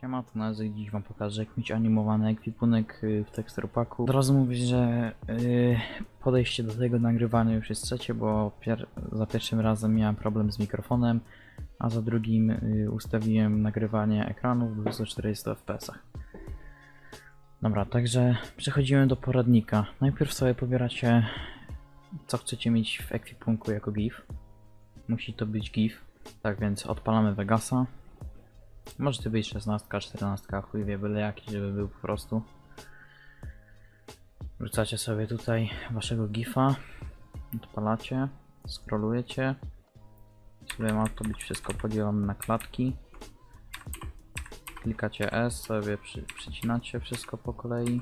Siema, to Nazy, dziś wam pokażę jak mieć animowany ekwipunek y, w Texture Packu. Od razu mówię, że y, podejście do tego nagrywania już jest trzecie, bo pier za pierwszym razem miałem problem z mikrofonem, a za drugim y, ustawiłem nagrywanie ekranu w 240 fps. Dobra, także przechodzimy do poradnika. Najpierw sobie pobieracie co chcecie mieć w ekwipunku jako GIF. Musi to być GIF. Tak więc odpalamy Vegasa. Może to być 16, 14, chuj wie, byle jaki, żeby był po prostu. Wrzucacie sobie tutaj waszego GIFa, odpalacie, scrollujecie. Sobie ma to być wszystko podzielone na klatki. Klikacie S, sobie przy, przycinacie wszystko po kolei.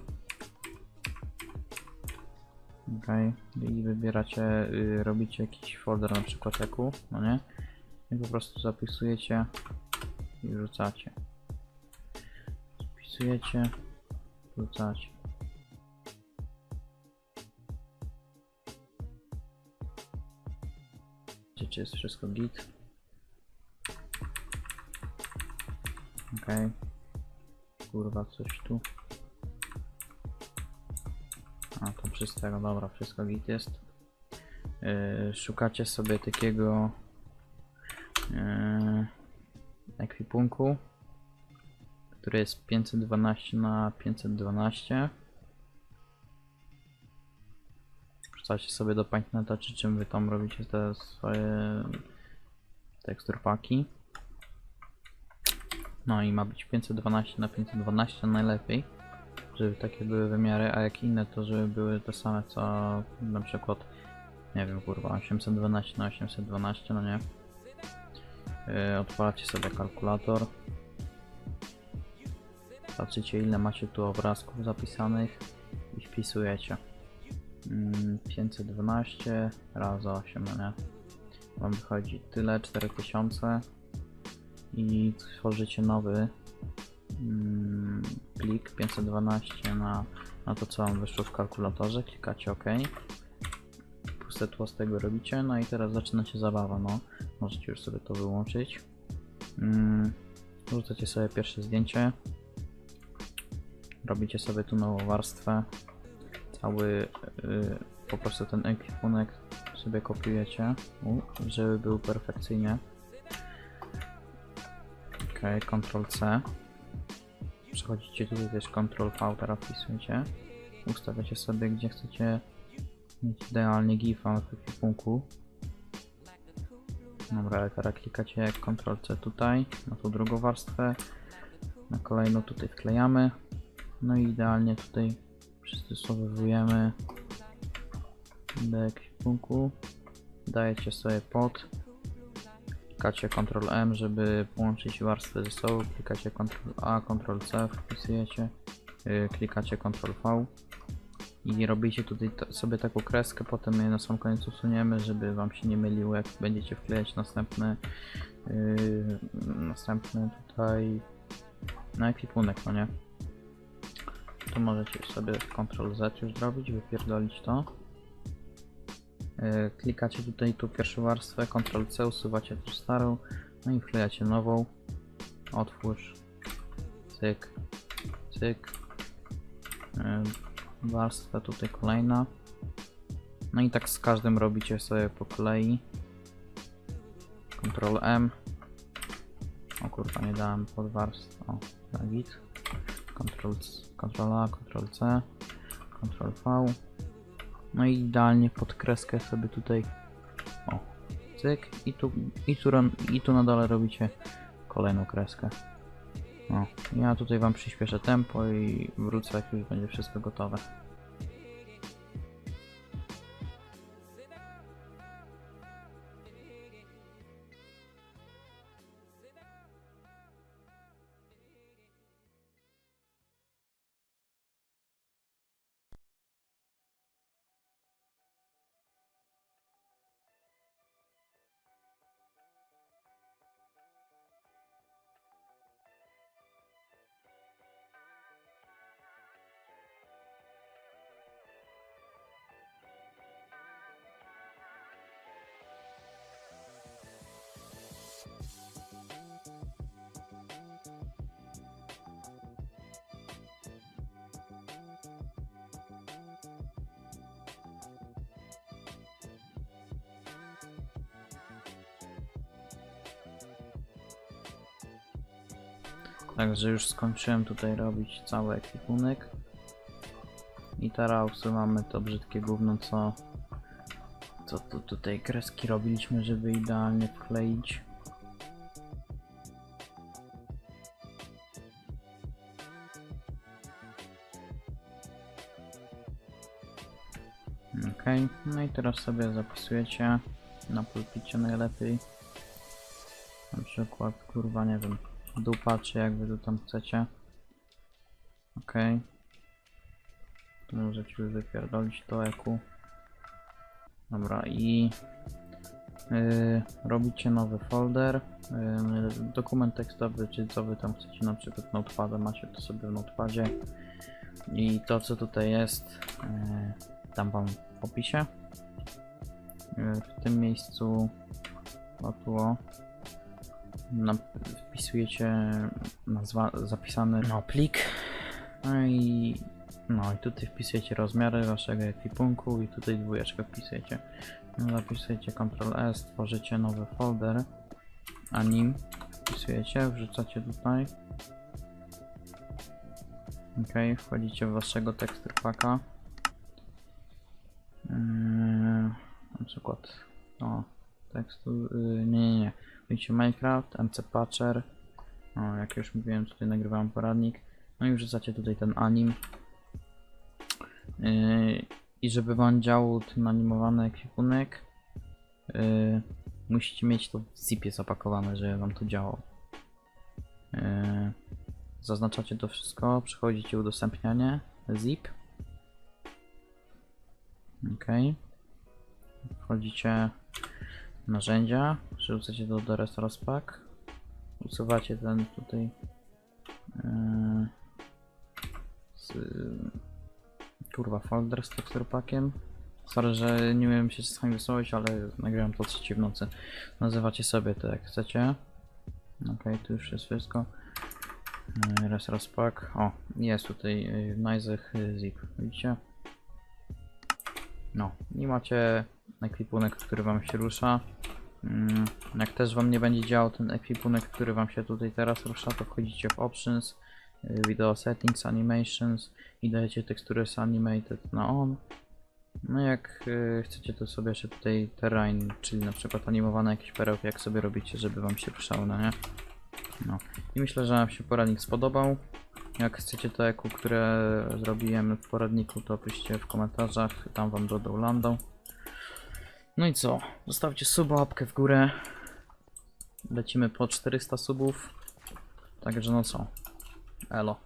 Okej, i wybieracie, y, robicie jakiś folder na przykład eku, no nie? I po prostu zapisujecie i wrzucacie. Zapisujecie, wrzucacie. Wiecie, czy jest wszystko git? Okej. Kurwa, coś tu. A, to wszystko, dobra, wszystko git jest. Yy, szukacie sobie takiego yy, ekwipunku, który jest 512 na 512. Wrzucacie sobie do Paintneta, czy czym wy tam robicie te swoje tekstur paki. No i ma być 512 na 512 najlepiej, żeby takie były wymiary, a jak inne to żeby były te same co na przykład nie wiem kurwa 812 na 812 no nie odpalacie sobie kalkulator. Patrzycie ile macie tu obrazków zapisanych i wpisujecie. Mm, 512 razy 8, no nie? Wam wychodzi tyle, 4000 i tworzycie nowy mm, plik 512 na, na to co wam wyszło w kalkulatorze, klikacie OK puste tło z tego robicie, no i teraz zaczyna się zabawa, no. Możecie już sobie to wyłączyć. Mm, wrzucacie sobie pierwsze zdjęcie. Robicie sobie tu nową warstwę. Cały, y, po prostu ten ekwipunek sobie kopiujecie, żeby był perfekcyjnie. Ok, Ctrl C. Przechodzicie tutaj też Ctrl V, teraz wpisujecie. Ustawiacie sobie gdzie chcecie idealnie gifa w ekwipunku. Dobra, ale teraz klikacie Ctrl C tutaj, na tą drugą warstwę, na kolejną tutaj wklejamy, no i idealnie tutaj przystosowujemy do ekwipunku, dajecie sobie pod, klikacie Ctrl M, żeby połączyć warstwy ze sobą, klikacie Ctrl A, Ctrl C, wpisujecie, yy, klikacie Ctrl V, i robicie tutaj ta- sobie taką kreskę, potem je na sam koniec usuniemy, żeby wam się nie myliło, jak będziecie wklejać następny yy, następny tutaj na ekwipunek, no nie? Tu możecie sobie Ctrl Z już zrobić, wypierdolić to. Yy, klikacie tutaj tu pierwszą warstwę, Ctrl C, usuwacie też starą, no i wklejacie nową. Otwórz, cyk, cyk. Yy, warstwa tutaj kolejna. No i tak z każdym robicie sobie po kolei. Ctrl M. O kurwa, nie dałem pod warstwę. O, na git. Ctrl, Ctrl A, Ctrl C, Ctrl V. No i idealnie pod kreskę sobie tutaj. O, cyk. I tu, i tu, i tu na dole robicie kolejną kreskę. No, ja tutaj wam przyspieszę tempo i wrócę jak już będzie wszystko gotowe. Także już skończyłem tutaj robić cały ekwipunek. I teraz usuwamy to brzydkie gówno, co, co tu tutaj kreski robiliśmy, żeby idealnie wkleić. Ok, no i teraz sobie zapisujecie na pulpicie najlepiej. Na przykład, kurwa, nie wiem, dupa, czy jak wy tu tam chcecie. Ok. Tu możecie już wypierdolić to eku. Dobra, i yy, robicie nowy folder. Yy, dokument tekstowy, czy co wy tam chcecie, na przykład notepada, macie to sobie w notepadzie. I to, co tutaj jest, yy, dam wam w opisie. Yy, w tym miejscu, o tu, o, wpisujecie nazwa, zapisany no, plik. No i, no i tutaj wpisujecie rozmiary waszego ekwipunku i tutaj dwójeczkę wpisujecie. No, zapisujecie Ctrl S, tworzycie nowy folder, a nim wpisujecie, wrzucacie tutaj. Ok, wchodzicie w waszego texture packa. Yy, na przykład, o, tekstu, yy, nie, nie, nie. Wejdziecie Minecraft, MC Patcher. O, jak już mówiłem, tutaj nagrywałem poradnik. No i wrzucacie tutaj ten anim. Yy, I żeby wam działał ten animowany ekwipunek, yy, musicie mieć to w zipie zapakowane, żeby wam to działało. Zaznaczacie to wszystko, przechodzicie udostępnianie, zip. Ok. Wchodzicie narzędzia, przerzucacie do DRS Rozpak, usuwacie ten tutaj yy, z, kurwa folder z texture packiem. Sorry, że nie umiem się czasami wysłowić, ale nagrałem to trzeci w nocy. Nazywacie sobie to jak chcecie. Ok, tu już jest wszystko. Yy, Res rozpak. O, jest tutaj yy, Nizech yy, zip. Widzicie? No, i macie ekwipunek, który wam się rusza. Mm, Jak też wam nie będzie działał ten ekwipunek, który wam się tutaj teraz rusza, to wchodzicie w Options, y, Video Settings, Animations i dajecie tekstury z Animated na On. No jak y, chcecie to sobie jeszcze tutaj terrain, czyli na przykład animowane jakieś perełki, jak sobie robicie, żeby wam się ruszało, no nie? No. I myślę, że wam się poradnik spodobał. Jak chcecie to eku, które zrobiłem w poradniku, to piszcie w komentarzach, tam wam dodał landą. No i co? Zostawcie suba, łapkę w górę. Lecimy po 400 subów. Także no co? Elo.